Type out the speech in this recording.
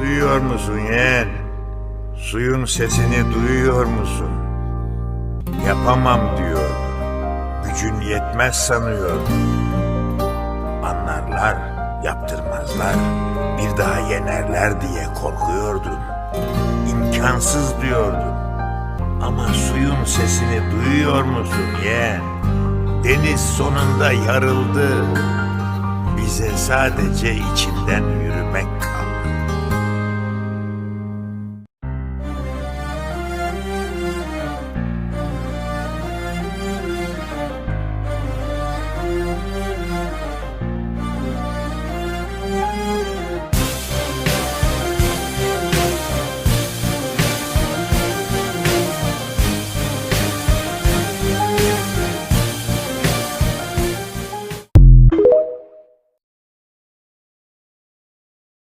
Duyuyor musun yeğen? Suyun sesini duyuyor musun? Yapamam diyordun. Gücün yetmez sanıyordun. Anlarlar, yaptırmazlar. Bir daha yenerler diye korkuyordun. İmkansız diyordun. Ama suyun sesini duyuyor musun yeğen? Deniz sonunda yarıldı. Bize sadece içinden yürü